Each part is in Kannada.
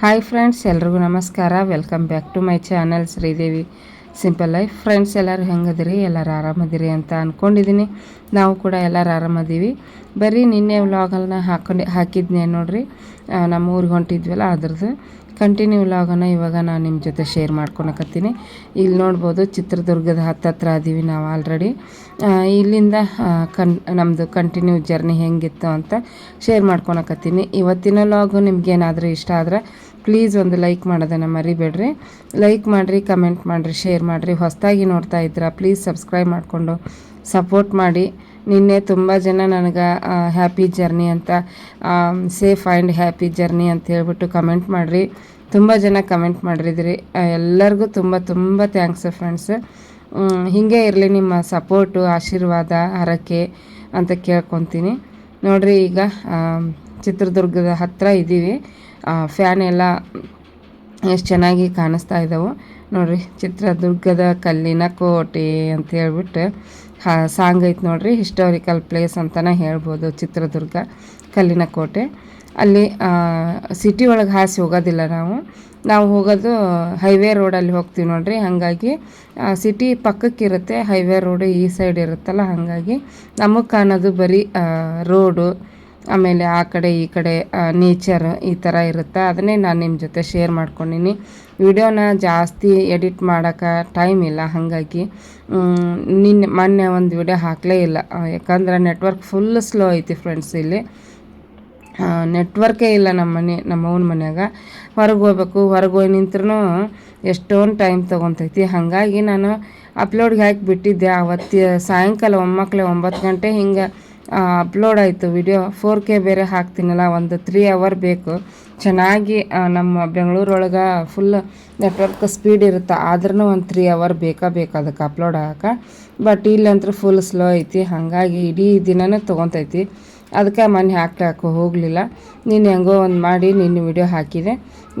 ಹಾಯ್ ಫ್ರೆಂಡ್ಸ್ ಎಲ್ರಿಗೂ ನಮಸ್ಕಾರ. Welcome back to my channel Sridevi. Simple life friends ಎಲ್ಲರೂ ಹೆಂಗದಿರಿ? ಎಲ್ಲರೂ ಆರಾಮದಿರಿ ಅಂತ ಅಂದ್ಕೊಂಡಿದ್ದೀನಿ ನಾವು ಕೂಡ ಎಲ್ಲರೂ ಆರಾಮದೀವಿ. ಬರೀ ನಿನ್ನೆ ವ್ಲಾಗಲ್ನ ಹಾಕೊಂಡು ಹಾಕಿದ್ನೇ ನೋಡಿರಿ? ನಮ್ಮ ಊರಿಗೆ ಹೊಂಟಿದ್ವಲ್ಲ, ಅದ್ರದ್ದು. ಕಂಟಿನ್ಯೂ ವ್ಲಾಗನ್ನು ಇವಾಗ ನಾನು ನಿಮ್ಮ ಜೊತೆ ಶೇರ್ ಮಾಡ್ಕೊಳಕತ್ತೀನಿ. ಇಲ್ಲಿ ನೋಡ್ಬೋದು ಚಿತ್ರದುರ್ಗದ ಹತ್ತತ್ರ ಅದೀವಿ ನಾವು ಆಲ್ರೆಡಿ ಇಲ್ಲಿಂದ ಕನ್ ನಮ್ಮದು ಕಂಟಿನ್ಯೂ ಜರ್ನಿ ಹೆಂಗಿತ್ತು ಅಂತ ಶೇರ್ ಮಾಡ್ಕೊಳಕತ್ತೀನಿ. ಇವತ್ತಿನ ಲಾಗು ನಿಮಗೇನಾದರೂ ಇಷ್ಟ ಆದರೆ ಪ್ಲೀಸ್ ಒಂದು ಲೈಕ್ ಮಾಡೋದನ್ನು ಮರಿಬೇಡ್ರಿ. ಲೈಕ್ ಮಾಡಿರಿ ಕಮೆಂಟ್ ಮಾಡಿರಿ ಶೇರ್ ಮಾಡಿರಿ. ಹೊಸದಾಗಿ ನೋಡ್ತಾ ಇದ್ದೀರಾ ಪ್ಲೀಸ್ ಸಬ್ಸ್ಕ್ರೈಬ್ ಮಾಡಿಕೊಂಡು ಸಪೋರ್ಟ್ ಮಾಡಿ. ನಿನ್ನೆ ತುಂಬ ಜನ ನನಗೆ ಹ್ಯಾಪಿ ಜರ್ನಿ ಅಂತ ಸೇಫ್ ಆ್ಯಂಡ್ ಹ್ಯಾಪಿ ಜರ್ನಿ ಅಂತ ಹೇಳ್ಬಿಟ್ಟು ಕಮೆಂಟ್ ಮಾಡಿರಿ. ತುಂಬ ಜನ ಕಮೆಂಟ್ ಮಾಡಿರಿದ್ರಿ ಎಲ್ಲರಿಗೂ ತುಂಬ ತುಂಬ ಥ್ಯಾಂಕ್ಸ್ ಫ್ರೆಂಡ್ಸ್ ಹೀಗೆ ಇರಲಿ ನಿಮ್ಮ ಸಪೋರ್ಟು ಆಶೀರ್ವಾದ, ಹರಕೆ ಅಂತ ಕೇಳ್ಕೊತೀನಿ. ನೋಡಿರಿ ಈಗ ಚಿತ್ರದುರ್ಗದ ಹತ್ತಿರ ಇದ್ದೀವಿ ಫ್ಯಾನ್ ಎಲ್ಲ ಎಷ್ಟು ಚೆನ್ನಾಗಿ ಕಾಣಿಸ್ತಾ ಇದ್ದಾವೆ ನೋಡಿರಿ, ಚಿತ್ರದುರ್ಗದ ಕಲ್ಲಿನ ಕೋಟೆ ಅಂತ ಹೇಳ್ಬಿಟ್ಟು, ಹಾ ಸಾಂಗ್ ಐತೆ ನೋಡಿರಿ. ಹಿಸ್ಟೋರಿಕಲ್ ಪ್ಲೇಸ್ ಅಂತಲೇ ಹೇಳ್ಬೋದು ಚಿತ್ರದುರ್ಗ ಕಲ್ಲಿನ ಕೋಟೆ. ಅಲ್ಲಿ ಸಿಟಿ ಒಳಗೆ ಹಾಸಿ ಹೋಗೋದಿಲ್ಲ ನಾವು. ನಾವು ಹೋಗೋದು ಹೈವೇ ರೋಡಲ್ಲಿ ಹೋಗ್ತೀವಿ ನೋಡಿರಿ. ಹಾಗಾಗಿ ಸಿಟಿ ಪಕ್ಕಕ್ಕಿರುತ್ತೆ ಹೈವೇ ರೋಡು ಈ ಸೈಡ್ ಇರುತ್ತಲ್ಲ, ಹಾಗಾಗಿ ನಮಗೆ ಕಾಣೋದು ಬರೀ ರೋಡು ಆಮೇಲೆ ಆ ಕಡೆ ಈ ಕಡೆ ನೇಚರ್ ಈ ಥರ ಇರುತ್ತೆ. ಅದನ್ನೇ ನಾನು ನಿಮ್ಮ ಜೊತೆ ಶೇರ್ ಮಾಡ್ಕೊಂಡಿನಿ. ವಿಡಿಯೋನ ಜಾಸ್ತಿ ಎಡಿಟ್ ಮಾಡೋಕೆ ಟೈಮ್ ಇಲ್ಲ, ಹಾಗಾಗಿ ನಿನ್ನೆ, ಮೊನ್ನೆ ಒಂದು ವಿಡಿಯೋ ಹಾಕಲೇ ಇಲ್ಲ. ಯಾಕಂದ್ರೆ ನೆಟ್ವರ್ಕ್ ಫುಲ್ ಸ್ಲೋ ಐತಿ ಫ್ರೆಂಡ್ಸ್ ಇಲ್ಲಿ. ನೆಟ್ವರ್ಕೇ ಇಲ್ಲ ನಮ್ಮ ಮನೆ, ನಮ್ಮ ಅವನ ಮನ್ಯಾಗ. ಹೊರಗೆ ಹೋಗ್ಬೇಕು, ಹೊರಗೆ ಹೋಗಿ ನಿಂತ್ರೂ ಎಷ್ಟೊಂದು ಟೈಮ್ ತೊಗೊತೈತಿ. ಹಾಗಾಗಿ ನಾನು ಅಪ್ಲೋಡ್ಗೆ ಹಾಕಿ ಬಿಟ್ಟಿದ್ದೆ. ಅವತ್ತು ಸಾಯಂಕಾಲ ಒಮ್ಮಕ್ಳೆ ಒಂಬತ್ತು ಗಂಟೆ ಹಿಂಗೆ ಅಪ್ಲೋಡ್ ಆಯಿತು ವಿಡಿಯೋ ಫೋರ್ ಕೆ ಬೇರೆ ಹಾಕ್ತೀನಲ್ಲ, ಒಂದು ತ್ರೀ ಅವರ್ ಬೇಕು. ಚೆನ್ನಾಗಿ ನಮ್ಮ ಬೆಂಗಳೂರೊಳಗೆ ಫುಲ್ ನೆಟ್ವರ್ಕ್ ಸ್ಪೀಡ್ ಇರುತ್ತೆ. ಆದ್ರೂ ಒಂದು ತ್ರೀ ಅವರ್ ಬೇಕಾ, ಬೇಕು ಅದಕ್ಕೆ ಅಪ್ಲೋಡ್ ಆಗಕ್ಕೆ ಬಟ್ ಇಲ್ಲಂತೂ ಫುಲ್ ಸ್ಲೋ ಐತಿ. ಹಾಗಾಗಿ ಇಡೀ ದಿನನೇ ತೊಗೊತೈತಿ. ಅದಕ್ಕೆ ಮನೆ ಹಾಕ್ಲಾಕ ಹೋಗಲಿಲ್ಲ. ನೀನು ಹೆಂಗೋ ಒಂದು ಮಾಡಿ ನಿನ್ನ ವಿಡಿಯೋ ಹಾಕಿದೆ.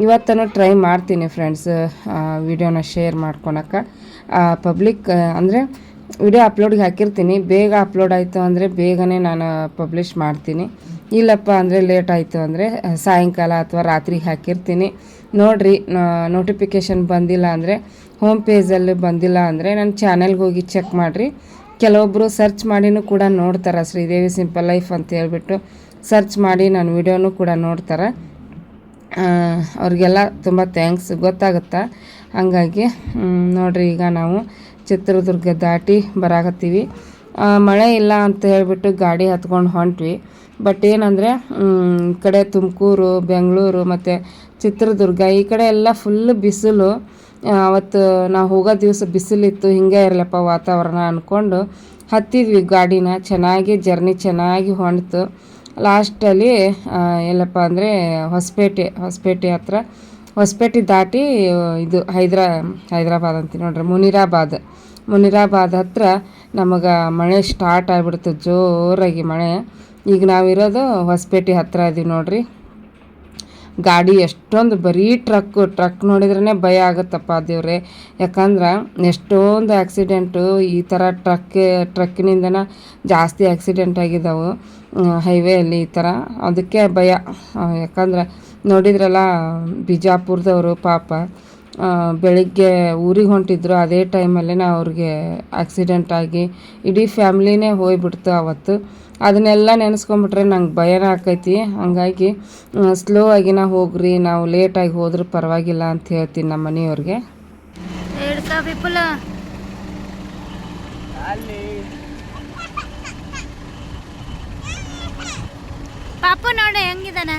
ಇವತ್ತೂ ಟ್ರೈ ಮಾಡ್ತೀನಿ ಫ್ರೆಂಡ್ಸ್ ವಿಡಿಯೋನ ಶೇರ್ ಮಾಡ್ಕೊಳಕ್ಕೆ ಪಬ್ಲಿಕ್ ಅಂದರೆ ವಿಡಿಯೋ ಅಪ್ಲೋಡ್ಗೆ ಹಾಕಿರ್ತೀನಿ. ಬೇಗ ಅಪ್ಲೋಡ್ ಆಯಿತು ಅಂದರೆ ಬೇಗನೆ ನಾನು ಪಬ್ಲಿಷ್ ಮಾಡ್ತೀನಿ. ಇಲ್ಲಪ್ಪ ಅಂದರೆ ಲೇಟ್ ಆಯಿತು ಅಂದರೆ ಸಾಯಂಕಾಲ ಅಥವಾ ರಾತ್ರಿಗೆ ಹಾಕಿರ್ತೀನಿ. ನೋಡಿರಿ ನೋಟಿಫಿಕೇಶನ್ ಬಂದಿಲ್ಲ ಅಂದರೆ ಹೋಮ್ ಪೇಜಲ್ಲಿ ಬಂದಿಲ್ಲ ಅಂದರೆ ನನ್ನ ಚಾನೆಲ್ಗೆ ಹೋಗಿ ಚೆಕ್ ಮಾಡಿರಿ. ಕೆಲವೊಬ್ಬರು ಸರ್ಚ್ ಮಾಡಿನೂ ಕೂಡ ನೋಡ್ತಾರೆ. ಶ್ರೀದೇವಿ ಸಿಂಪಲ್ ಲೈಫ್ ಅಂತ ಹೇಳ್ಬಿಟ್ಟು ಸರ್ಚ್ ಮಾಡಿ ನನ್ನ ವಿಡಿಯೋನೂ ಕೂಡ ನೋಡ್ತಾರೆ. ಅವ್ರಿಗೆಲ್ಲ ತುಂಬ ಥ್ಯಾಂಕ್ಸ್ ಗೊತ್ತಾಗುತ್ತಾ? ಹಾಗಾಗಿ ನೋಡಿರಿ ಈಗ ನಾವು ಚಿತ್ರದುರ್ಗ ದಾಟಿ ಬರಾಕತ್ತೀವಿ. ಮಳೆ ಇಲ್ಲ ಅಂತ ಹೇಳಿಬಿಟ್ಟು ಗಾಡಿ ಹತ್ಕೊಂಡು ಹೊಂಟ್ವಿ. ಬಟ್ ಏನಂದರೆ ಈ ಕಡೆ ತುಮಕೂರು, ಬೆಂಗಳೂರು ಮತ್ತು ಚಿತ್ರದುರ್ಗ, ಈ ಕಡೆ ಎಲ್ಲ ಫುಲ್ ಬಿಸಿಲು. ಅವತ್ತು ನಾವು ಹೋಗೋ ದಿವಸ ಬಿಸಿಲಿತ್ತು, ಹಿಂಗೆ ಇರಲಪ್ಪ ವಾತಾವರಣ ಅಂದ್ಕೊಂಡು ಹತ್ತಿದ್ವಿ ಗಾಡಿನ, ಚೆನ್ನಾಗಿ ಜರ್ನಿ ಚೆನ್ನಾಗಿ ಹೊಣ್ತು ಲಾಸ್ಟಲ್ಲಿ ಎಲ್ಲಪ್ಪ ಅಂದರೆ ಹೊಸಪೇಟೆ ಹೊಸಪೇಟೆ ಹತ್ರ. ಹೊಸಪೇಟೆ ದಾಟಿ, ಇದು ಹೈದ್ರಾ, ಹೈದ್ರಾಬಾದ್ ಅಂತ ನೋಡ್ರಿ, ಮುನಿರಾಬಾದ್. ಮುನಿರಾಬಾದ್ ಹತ್ರ ನಮಗೆ ಮಳೆ ಸ್ಟಾರ್ಟ್ ಆಗಿಬಿಡ್ತು, ಜೋರಾಗಿ ಮಳೆ. ಈಗ ನಾವಿರೋದು ಹೊಸಪೇಟೆ ಹತ್ತಿರ ಇದೀವಿ ನೋಡ್ರಿ. ಗಾಡಿ ಎಷ್ಟೊಂದು ಬರೀ ಟ್ರಕ್ಕು ಟ್ರಕ್ ನೋಡಿದ್ರೇ ಭಯ ಆಗುತ್ತಪ್ಪ ದೇವ್ರೆ. ಯಾಕಂದ್ರೆ ಎಷ್ಟೊಂದು ಆ್ಯಕ್ಸಿಡೆಂಟು ಈ ಥರ ಟ್ರಕ್, ಟ್ರಕ್ಕಿನಿಂದನ ಜಾಸ್ತಿ ಆಕ್ಸಿಡೆಂಟ್ ಆಗಿದ್ದಾವೆ ಹೈವೇಯಲ್ಲಿ ಈ ಥರ ಅದಕ್ಕೆ ಭಯ. ಯಾಕಂದ್ರೆ ನೋಡಿದ್ರಲ್ಲ ಬಿಜಾಪುರದವರು ಪಾಪ ಬೆಳಿಗ್ಗೆ ಊರಿಗೆ ಹೊಂಟಿದ್ರು, ಅದೇ ಟೈಮಲ್ಲೇ ಅವ್ರಿಗೆ ಆಕ್ಸಿಡೆಂಟ್ ಆಗಿ ಇಡೀ ಫ್ಯಾಮ್ಲಿನೇ ಹೋಗ್ಬಿಡ್ತು ಅವತ್ತು. ಅದನ್ನೆಲ್ಲ ನೆನೆಸ್ಕೊಂಬಿಟ್ರೆ ನಂಗೆ ಭಯನ ಆಕೈತಿ. ಹಂಗಾಗಿ ಸ್ಲೋ ಆಗಿನ ಹೋಗ್ರಿ ನಾವು ಲೇಟಾಗಿ ಹೋದ್ರೆ ಪರವಾಗಿಲ್ಲ ಅಂತ ಹೇಳ್ತೀನಿ ನಮ್ಮ ಮನೆಯವ್ರಿಗೆ. ಪಾಪ ನೋಡಿ ಹೆಂಗಿದಾನ?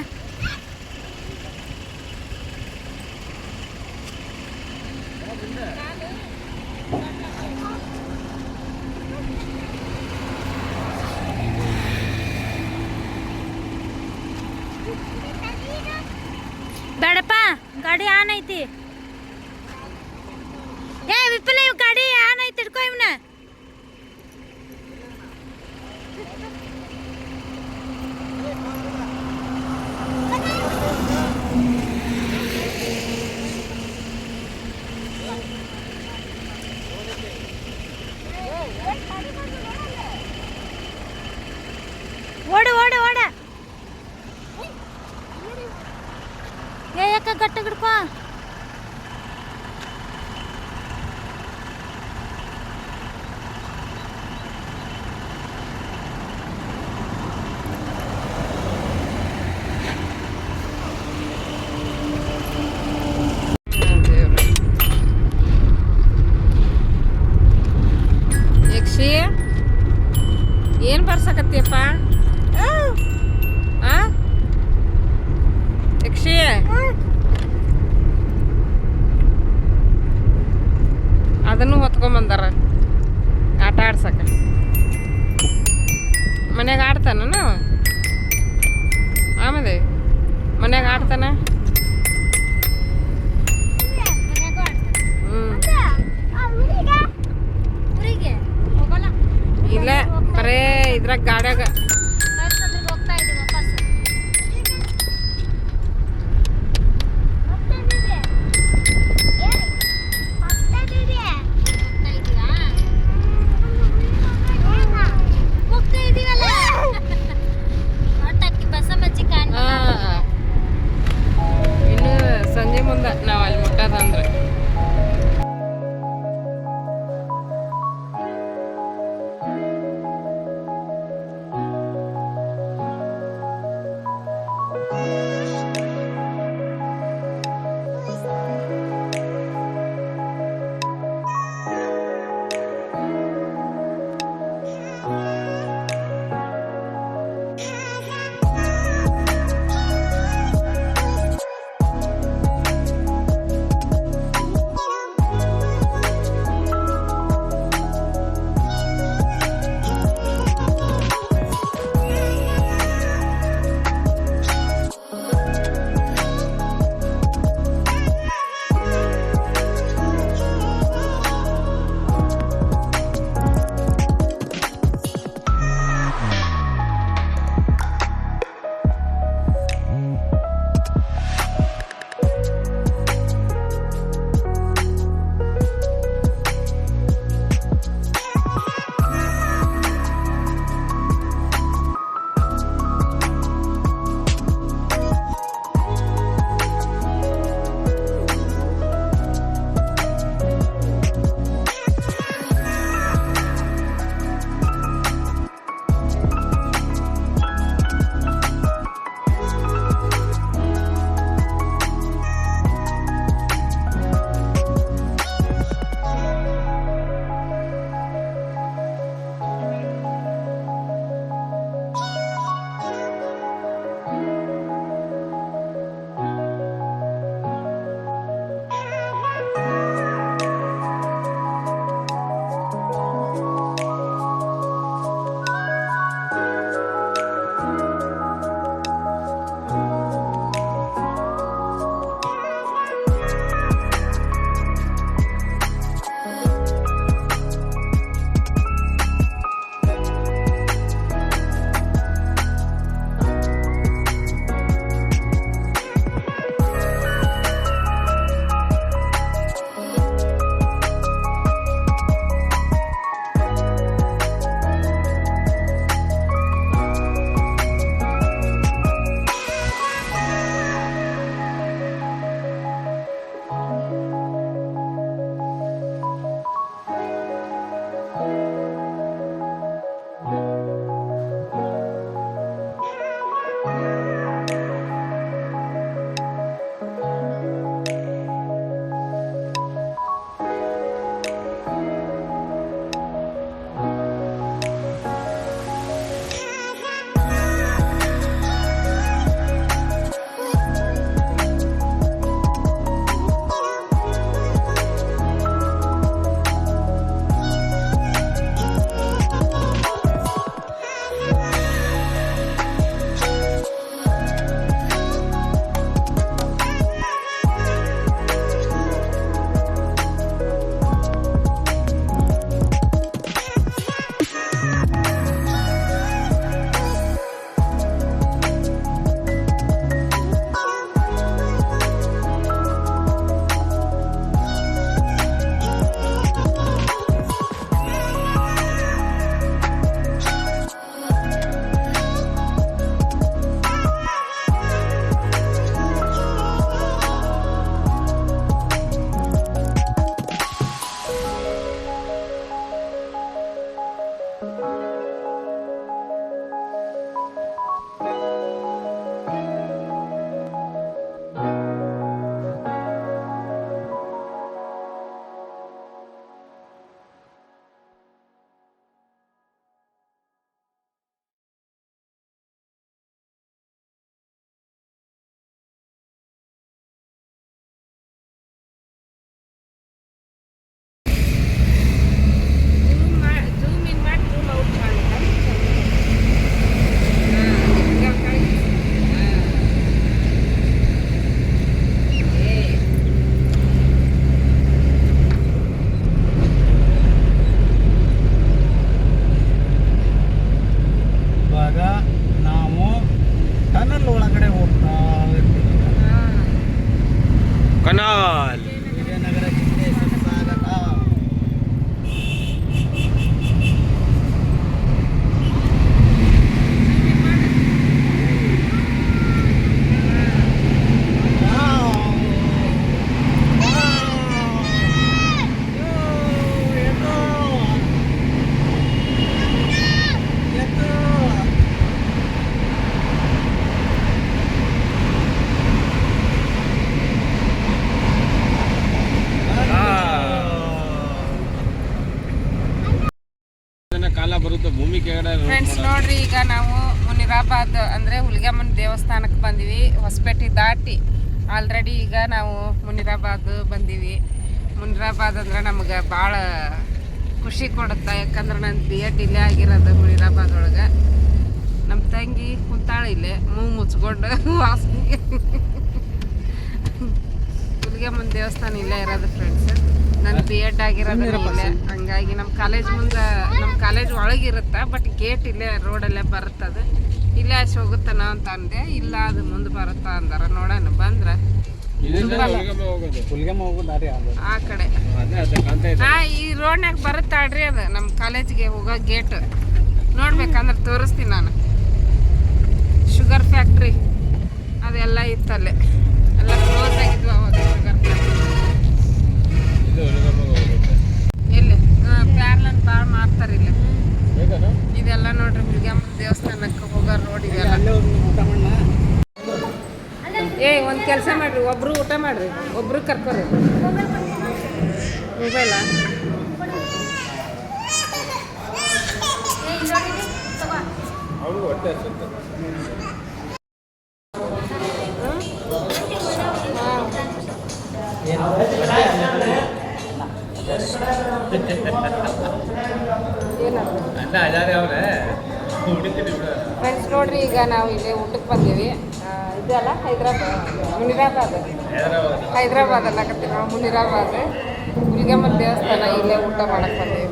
ಐತಿ. ಓಡು ಓಡು ಓಡ ಏ ಯಾಕ ಗಟ್ಟ ತೆಗೆಡ್ಕೋ ಯಕ್ಷಿ ಏನು ಬರ್ಸಕತ್ತಿಯಪ್ಪ ಆ ಯಕ್ಷಿ ಹೊತ್ಕೊಂಬಂದಾರ ಆಟ ಆಡ್ಸಕ ಮನ್ಯಾಗ ಆಡ್ತಾನ ಆಮೇಲೆ ಮನ್ಯಾಗ ಆಡ್ತಾನ? ಇಲ್ಲ ಬರೇ ಇದ್ರಾಗ ಗಾಡ್ಯಾಗ ಮುನಿರಾಬಾದ್ ಬಂದೀವಿ. ಮುನ್ರಾಬಾದ್ ಅಂದ್ರೆ ನಮ್ಗೆ ಭಾಳ ಖುಷಿ ಕೊಡುತ್ತೆ. ಯಾಕಂದ್ರೆ ನನ್ನ ಬಿ ಎಡ್ ಇಲ್ಲೇ ಆಗಿರೋದು ಮುನಿರಾಬಾದ್ ಒಳಗೆ. ನಮ್ಮ ತಂಗಿ ಕುಂತಾಳೆ ಇಲ್ಲೇ ಮೂಗು ಮುಚ್ಕೊಂಡು ವಾಸನೆಗೆ ಮುಂದೆ ದೇವಸ್ಥಾನ ಇಲ್ಲೇ ಇರೋದು ಫ್ರೆಂಡ್ಸ್ ನನ್ನ ಬಿ ಎಡ್ ಆಗಿರೋದು ಇಲ್ಲೇ ಹಂಗಾಗಿ ನಮ್ಮ ಕಾಲೇಜ್ ಮುಂದೆ ನಮ್ಮ ಕಾಲೇಜ್ ಒಳಗಿರುತ್ತೆ ಬಟ್ ಗೇಟ್ ಇಲ್ಲೇ ರೋಡಲ್ಲೇ ಬರುತ್ತದು. ಇಲ್ಲೇ ಅಷ್ಟು ಹೋಗುತ್ತಾನ ಅಂತ ಅಂದೆ ಇಲ್ಲ ಅದು ಮುಂದೆ ಬರುತ್ತಾ ಅಂದಾರ. ನೋಡೋಣ ಬಂದ್ರೆ. ಆ ಕಡೆ. ಹಾ ಈ ರೋಡ್ನಾಗ ಬರುತ್ತಾಡ್ರಿ ಅದು ನಮ್ಮ ಕಾಲೇಜ್ಗೆ ಹೋಗೋ ಗೇಟ್ ನೋಡ್ಬೇಕಂದ್ರೆ ತೋರಿಸ್ತೀನಿ ನಾನು. ಶುಗರ್ ಫ್ಯಾಕ್ಟ್ರಿ ಅದೆಲ್ಲ ಇತ್ತಲ್ಲೇ ಎಲ್ಲ ಕ್ಲೋಸ್ ಆಗಿದ್ವು ಅವಾಗ ಶುಗರ್ ಫ್ಯಾಕ್ಟ್ರಿ ಎಲ್ಲಿ? ಪ್ಯಾರ್ಲನ್ ಭಾಳ ಮಾಡ್ತಾರೆ ಇಲ್ಲಿ. ಇದೆಲ್ಲ ನೋಡ್ರಿ ಹುಲಿಗೆಮ್ಮ ದೇವಸ್ಥಾನಕ್ಕೆ ಹೋಗೋ ರೋಡ್ ಇದೆಲ್ಲ ಅಲ್ಲೇ ಒಂದು ಊಟ ಮಾಡೋಣ ಏ ಒಂದು ಕೆಲಸ ಮಾಡ್ರಿ ಒಬ್ಬರು ಊಟ ಮಾಡ್ರಿ ಒಬ್ಬರು ಕರ್ಕೊರಿ. ಮೊಬೈಲ? ಫ್ರೆಂಡ್ಸ್ ನೋಡ್ರಿ ಈಗ ನಾವು ಇಲ್ಲಿ ಊಟಕ್ಕೆ ಬಂದೀವಿ. ಆ, ಇದು ಅಲ್ಲ? ಹೈದ್ರಾಬಾದ್. ಮುನಿರಾಬಾದ್. ಹೈದರಾಬಾದ್ ಅನ್ನಕತ್ತೀವಿ ನಾವು ಮುನಿರಾಬಾದ್. ಹುಲಿಗೆಮ್ಮನ ದೇವಸ್ಥಾನ ಇಲ್ಲೇ ಊಟ ಮಾಡಕ್ಕೆ ಬಂದೀವಿ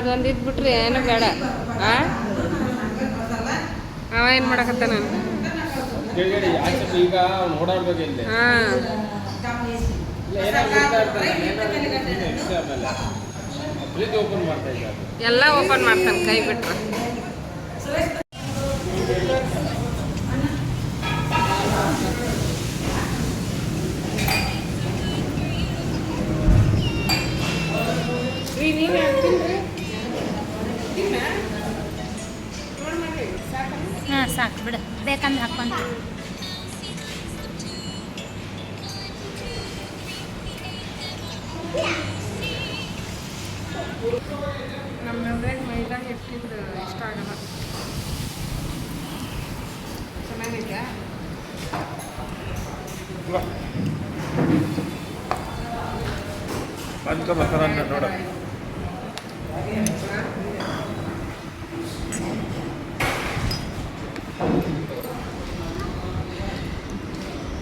ಸುಮ್ನೆ ಏನು ಬೇಡ. ಅವ ಓಪನ್ ಮಾಡ್ತಾ ನಾನು ಎಲ್ಲ ಓಪನ್ ಮಾಡ್ತಾನೆ ಕೈ ಬಿಟ್ರೆ. ನಮ್ಮ ಮನ್ಯಾಗ ಮೈದಾ ಹಿಟ್ಟಿದ್ದು ಇಷ್ಟ ಆಗಲ್ಲ. ಚೆನ್ನಾಗಿದೆಯಾ? ಬಂತು ಮೊಸರನ್ನ ನೋಡ.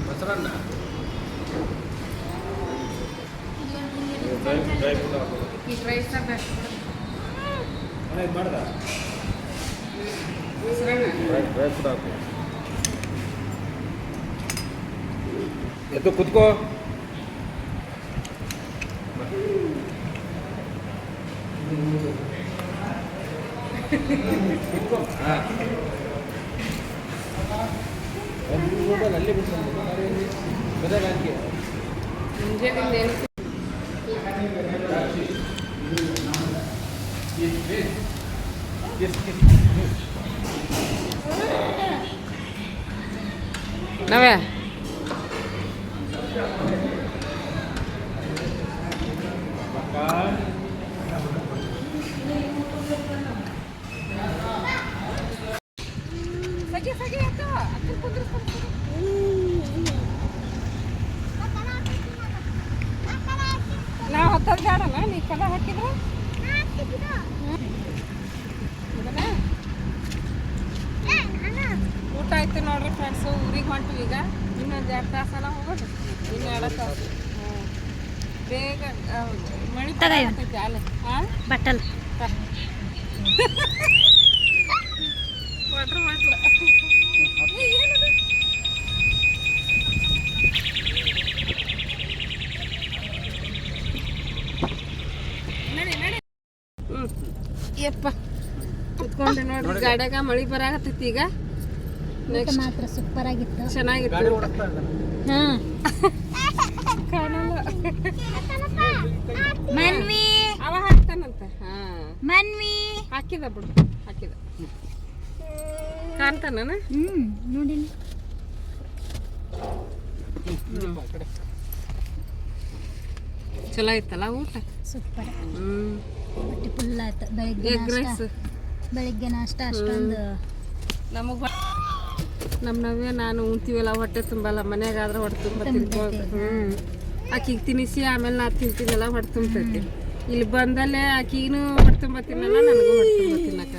ಮೊಸರನ್ನ ಎದ್ದು ಕುತ್ಕೋ. ಕುತ್ಕೋ ಹಾಂ ಅಲ್ಲಿ ಬಿಟ್ಟು ಬದಲ ಹಾಕಿ ಮುಂಜಾನಿಂದ ಏನು ನಾವೇ ಸಗಿ ಸಗಿ ಅಕ್ಕ ಅಕ್ಕ ಕುಂದ್ರಿಸ್ಕೊಂಡು ನಾವು ಹತ್ತದ ಬೇಡನ ನೀ ಕಲ ಹಾಕಿದ್ರೆ ಹೌದನ? ಊಟ ಆಯ್ತು ನೋಡ್ರಿ ಫ್ರೆಂಡ್ಸು ಊರಿಗೆ ಹೊಂಟಿವಿ ಈಗ ಇನ್ನು ಇನ್ನೊಂದು ಎರಡು ತಾಸನ ಹೋಗೋದು ಇನ್ನು ಎರಡು ತಾಸು ಹ್ಞೂ ಬೇಗ ಆ, ಮಳೆ ತಗೋ ಇವ್ನ. ಬರಾಕತ್ತೈತಿ ಅಲ್ಲೇ ಹಾಂ ಬಟ್ಟಲ್ ವಾಟ್ರ್ ವಾಟ್ರ್ ಏನದು ನಡಿ ನಡಿ ಹ್ಞೂ ಯಪ್ಪ. ಕುತ್ಕೊಂಡೆ ನೋಡ್ರಿ ಗಾಡ್ಯಾಗ ಮಳಿ ಬರಾಕತ್ತೈತಿ ಈಗ. ನೆಕ್ಸ್ಟ್ ಮಾತ್ರ ಸೂಪರ್ ಆಗಿತ್ತು ಚೆನ್ನಾಗಿತ್ತು ಹಾ. ಕಾಣಲ್ಲ. ಮನ್ವಿ. ಅವ ಹಾಕ್ತಾನಂತ. ಹಾ. ಮನ್ವಿ. ಹಾಕಿದ ಬಿಡು. ಕಾಣ್ತಾನ ಹ್ಮ್ ನೋಡಿ ಚಲೋ ಐತಲ್ಲ ಊಟ? ಸೂಪರ್. ಹೊಟ್ಟೆ ಫುಲ್ ಆಯ್ತು. ಬೆಳಿಗ್ಗೆ ರೈಸ್? ಬೆಳಿಗ್ಗೆ ನಾಷ್ಟ ಅಷ್ಟೊಂದು. ನಮಗೆ ನಮ್ಮ ನಾವೇ ನಾನು ಉಣ್ತೀವಲ್ಲ ಹೊಟ್ಟೆ ತುಂಬಲ್ಲ ಮನ್ಯಾಗ ಆದ್ರೆ ಹೊಟ್ಟೆ ತುಂಬ ತಿನ್ಕೊಂಡು ಹ್ಞೂ ಆಕಿಗೆ ತಿನ್ನಿಸಿ ಆಮೇಲೆ ನಾ ತಿಂತೀನಲ್ಲ ಹೊಟ್ಟೆ ತುಂಬತೈತಿ. ಇಲ್ಲಿ ಬಂದಲ್ಲೇ ಆಕಿಗೂ ಹೊಟ್ಟೆ ತುಂಬ ತಿನ್ನಲ್ಲ ನನಗೂ ಹೊಟ್ಟೆ ತುಂಬ ಕರೆಕ್ಟ್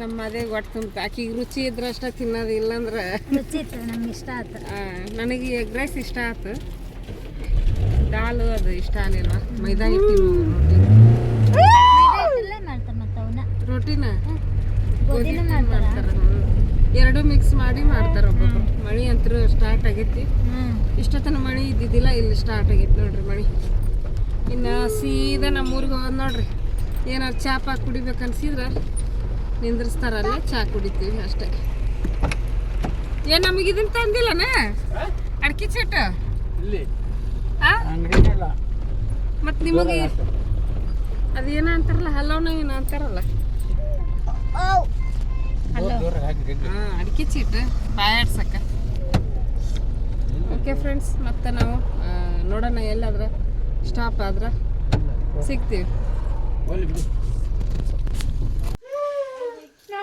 ನಮ್ಮ ಅದೇ ಒಟ್ಟು ತುಂಬ ಆಕಿಗೆ ರುಚಿ ಇದ್ರೆ ಅಷ್ಟೇ ತಿನ್ನೋದು ಇಲ್ಲಾಂದ್ರೆ ರುಚಿ ಇತ್ತು ನಮ್ಗೆ ಇಷ್ಟ ಆಯ್ತು. ನನಗೆ ಎಗ್ ರೈಸ್ ಇಷ್ಟ ಆಯ್ತು. ದಾಲು ಅದು ಇಷ್ಟ ಆಗಲಿಲ್ಲ ಮೈದಾ ಹಿಟ್ಟಿನ ರೊಟ್ಟಿ. ರೊಟ್ಟಿನ? ಮಾಡ್ತಾರ. ಎರಡು ಮಿಕ್ಸ್ ಮಾಡಿ ಮಾಡ್ತಾರ ಮಳಿ ಅಂತೂ ಸ್ಟಾರ್ಟ್ ಆಗೈತಿ. ಇಷ್ಟೊತ್ತನ ಮಳಿ ಇದ್ದಿದ್ದಿಲ್ಲ ಇಲ್ಲಿ ಸ್ಟಾರ್ಟ್ ಆಗೈತಿ ನೋಡ್ರಿ ಮಳಿ ಇನ್ನು ಸೀದಾ ನಮ್ಮ ಊರಿಗೆ ಹೋಗೋದು ನೋಡ್ರಿ. ಏನಾರು ಚಾ ಪಾ ಕುಡಿಬೇಕು ಅನ್ಸಿದ್ರೆ ನಿಂದ್ರಿಸ್ತಾರಲ್ಲೇ? ಚಾ ಕುಡಿತೀವಿ ಅಷ್ಟೇ. ಏ ನಮಗೆ ಇದನ್ನ ತಂದಿಲ್ಲನ? ಅಡಕೆ ಚೀಟ? ಮತ್ ನಿಮಗೆ ಅದೇನ ಅಂತಾರಲ್ಲ? ಹಲ್ಲವನ ಏನ ಅಂತಾರಲ್ಲ? ಅಡಿಕೆ ಚೀಟ್. ಬಾಯಾಡ್ಸಕ್ಕ ಓಕೆ ಫ್ರೆಂಡ್ಸ್ ಮತ್ತೆ ನಾವು ನೋಡೋಣ ಎಲ್ಲಾದ್ರೆ ಸ್ಟಾಪ್ ಆದ್ರೆ ಸಿಗ್ತೀವಿ.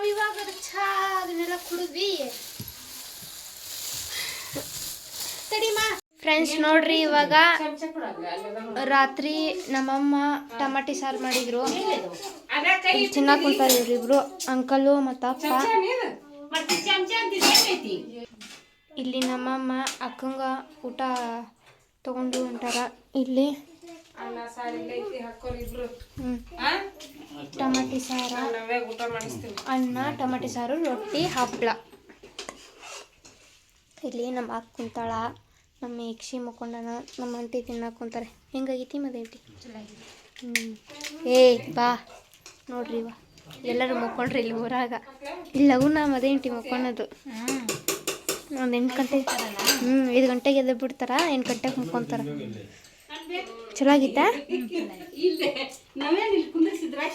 ನಾವ್ ಇವಾಗ ಚಹಾ ಅದನ್ನೆಲ್ಲ ಕುಡಿದ್ವಿ. ಫ್ರೆಂಡ್ಸ್ ನೋಡ್ರಿ ಇವಾಗ ರಾತ್ರಿ ನಮ್ಮಮ್ಮ ಟಮಾಟಿ ಸಾರು ಮಾಡಿದ್ರು. ಚೆನ್ನಾಗಿ ತಿನ್ನಕ್ ಕುಂತಾರ ಇವ್ರಿಬ್ರು ಅಂಕಲು ಮತ್ತು ಅಪ್ಪ. ಇಲ್ಲಿ ನಮ್ಮಮ್ಮ ಅಕ್ಕಂಗ ಊಟ ತಗೊಂಡು ಹೊಂಟಾರ. ಇಲ್ಲಿ ಅನ್ನ ಸಾರು ಇಲ್ಲ ಐತಿ ಹಾಕೋರಿ ಇಬ್ರು. ಹ್ಮ್, ಆ? ಟಮಾಟಿ ಸಾರ. ನಾವೇ ಊಟ ಮಾಡಿಸ್ತೀವಿ. ಅನ್ನ ಟಮಾಟಿ ಸಾರು ರೊಟ್ಟಿ ಹಪ್ಪಳ ಇಲ್ಲಿ ನಮ್ಮ ಅಕ್ಕ ಕುಂತಾಳ ನಮ್ಮ ಯಕ್ಷಿ ಮುಕ್ಕೊಂಡನ ನಮ್ಮ ಅಂಟಿ ತಿನ್ನಕ್ಕೆ ಕುಂತಾರೆ. ಹೆಂಗಾಗೈತಿ ಮದೇಂಟಿ ಹ್ಞೂ ಏ ಬಾ. ನೋಡ್ರಿ ವಾ ಎಲ್ಲರೂ ಮಕ್ಕೊಂಡ್ರಿ ಇಲ್ಲಿ ಊರಾಗ. ಇಲ್ಲಿ ಲಗುನ ಮದೇಂಟಿ ಮುಕ್ಕೊಳೋದು ಒಂದು ಎಂಟು ಗಂಟೆ ಹ್ಞೂ ಐದು ಗಂಟೆಗೆ ಎದ್ದು ಬಿಡ್ತಾರ ಎಂಟು ಗಂಟೆಗೆ ಮುಕ್ಕೊಂತಾರ. ಚಲೋ ಆಗಿತ್ತಾ ನಾವೇನು ಇಲ್ಲಿ ಕುಂದಿಸಿದ್ರೆ